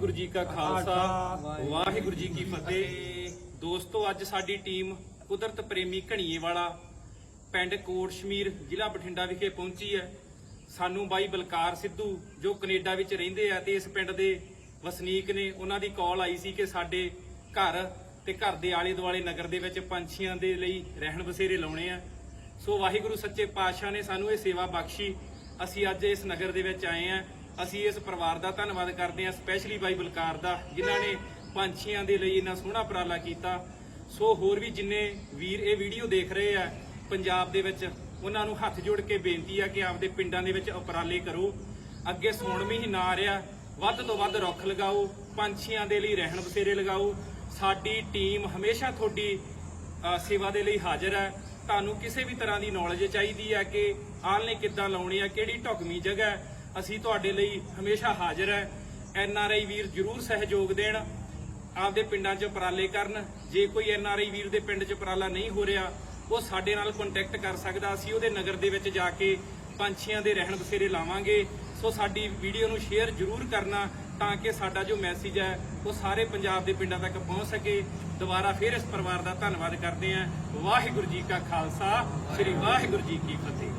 ਵਾਹਿਗੁਰੂ ਜੀ ਕਾ ਖਾਲਸਾ, ਵਾਹਿਗੁਰੂ ਜੀ ਕੀ ਫਤਿਹ। ਦੋਸਤੋ, ਅੱਜ ਸਾਡੀ ਟੀਮ ਕੁਦਰਤ ਪ੍ਰੇਮੀ ਘਣੀਏ ਵਾਲਾ ਪਿੰਡ ਕੋਟ ਸ਼ਮੀਰ ਜ਼ਿਲ੍ਹਾ ਬਠਿੰਡਾ ਵਿਖੇ ਪਹੁੰਚੀ ਹੈ। ਸਾਨੂੰ ਬਾਈ ਬਲਕਾਰ ਸਿੱਧੂ, ਜੋ ਕੈਨੇਡਾ ਵਿੱਚ ਰਹਿੰਦੇ ਆ ਤੇ ਇਸ ਪਿੰਡ ਦੇ ਵਸਨੀਕ ਨੇ, ਉਹਨਾਂ ਦੀ ਕਾਲ ਆਈ ਸੀ ਕਿ ਸਾਡੇ ਘਰ ਤੇ ਘਰ ਦੇ ਆਲੇ ਦੁਆਲੇ ਨਗਰ ਦੇ ਵਿੱਚ ਪੰਛੀਆਂ ਦੇ ਲਈ ਰਹਿਣ ਬਸੇਰੇ ਲਾਉਣੇ ਆ। ਸੋ ਵਾਹਿਗੁਰੂ ਸੱਚੇ ਪਾਤਸ਼ਾਹ ਨੇ ਸਾਨੂੰ ਇਹ ਸੇਵਾ ਬਖਸ਼ੀ। ਅਸੀਂ ਅੱਜ ਇਸ ਨਗਰ ਦੇ ਵਿੱਚ ਆਏ ਆ। ਅਸੀਂ ਇਸ ਪਰਿਵਾਰ ਦਾ ਧੰਨਵਾਦ ਕਰਦੇ ਹਾਂ ਸਪੈਸ਼ਲੀ ਬਾਈ ਬਲਕਾਰ ਦਾ, ਜਿਨ੍ਹਾਂ ਨੇ ਪੰਛੀਆਂ ਦੇ ਲਈ ਇੰਨਾ ਸੋਹਣਾ ਉਪਰਾਲਾ ਕੀਤਾ। ਸੋ ਹੋਰ ਵੀ ਜਿੰਨੇ ਵੀਰ ਇਹ ਵੀਡੀਓ ਦੇਖ ਰਹੇ ਆ ਪੰਜਾਬ ਦੇ ਵਿੱਚ, ਉਹਨਾਂ ਨੂੰ ਹੱਥ ਜੋੜ ਕੇ ਬੇਨਤੀ ਆ ਕਿ ਆਪਦੇ ਪਿੰਡਾਂ ਦੇ ਵਿੱਚ ਉਪਰਾਲੇ ਕਰੋ। ਅੱਗੇ ਸੌਣ ਮਹੀਨਾ ਆ ਰਿਹਾ, ਵੱਧ ਤੋਂ ਵੱਧ ਰੁੱਖ ਲਗਾਓ, ਪੰਛੀਆਂ ਦੇ ਲਈ ਰਹਿਣ ਬਸੇਰੇ ਲਗਾਓ। ਸਾਡੀ ਟੀਮ ਹਮੇਸ਼ਾ ਤੁਹਾਡੀ ਸੇਵਾ ਦੇ ਲਈ ਹਾਜ਼ਰ ਹੈ। ਤੁਹਾਨੂੰ ਕਿਸੇ ਵੀ ਤਰ੍ਹਾਂ ਦੀ ਨੌਲੇਜ ਚਾਹੀਦੀ ਹੈ ਕਿ ਆਲਣੇ ਕਿੱਦਾਂ ਲਾਉਣੇ ਆ ਕਿਹੜੀ ਢੁਕਵੀਂ ਜਗ੍ਹਾ ਅਸੀਂ ਤੁਹਾਡੇ ਲਈ ਹਮੇਸ਼ਾ ਹਾਜ਼ਰ ਹੈ। ਐਨ ਆਰ ਆਈ ਵੀਰ ਜਰੂਰ ਸਹਿਯੋਗ ਦੇਣ। ਆਪਦੇ ਪਿੰਡਾਂ 'ਚ ਉਪਰਾਲੇ ਕਰਨ। ਜੇ ਕੋਈ ਐਨ ਆਰ ਆਈ ਵੀਰ ਦੇ ਪਿੰਡ 'ਚ ਉਪਰਾਲਾ ਨਹੀਂ ਹੋ ਰਿਹਾ, ਉਹ ਸਾਡੇ ਨਾਲ ਕੰਟੈਕਟ ਕਰ ਸਕਦਾ। ਅਸੀਂ ਉਹਦੇ ਨਗਰ ਦੇ ਵਿੱਚ ਜਾ ਕੇ ਪੰਛੀਆਂ ਦੇ ਰਹਿਣ ਬਸੇਰੇ ਲਾਵਾਂਗੇ। ਸੋ ਸਾਡੀ ਵੀਡੀਓ ਨੂੰ ਸ਼ੇਅਰ ਜਰੂਰ ਕਰਨਾ ਤਾਂ ਕਿ ਸਾਡਾ ਜੋ ਮੈਸੇਜ ਹੈ, ਉਹ ਸਾਰੇ ਪੰਜਾਬ ਦੇ ਪਿੰਡਾਂ ਤੱਕ ਪਹੁੰਚ ਸਕੇ। ਦੁਬਾਰਾ ਫਿਰ ਇਸ ਪਰਿਵਾਰ ਦਾ ਧੰਨਵਾਦ ਕਰਦੇ ਹਾਂ। ਵਾਹਿਗੁਰੂ ਜੀ ਕਾ ਖਾਲਸਾ, ਸ੍ਰੀ ਵਾਹਿਗੁਰੂ ਜੀ ਕੀ ਫਤਿਹ।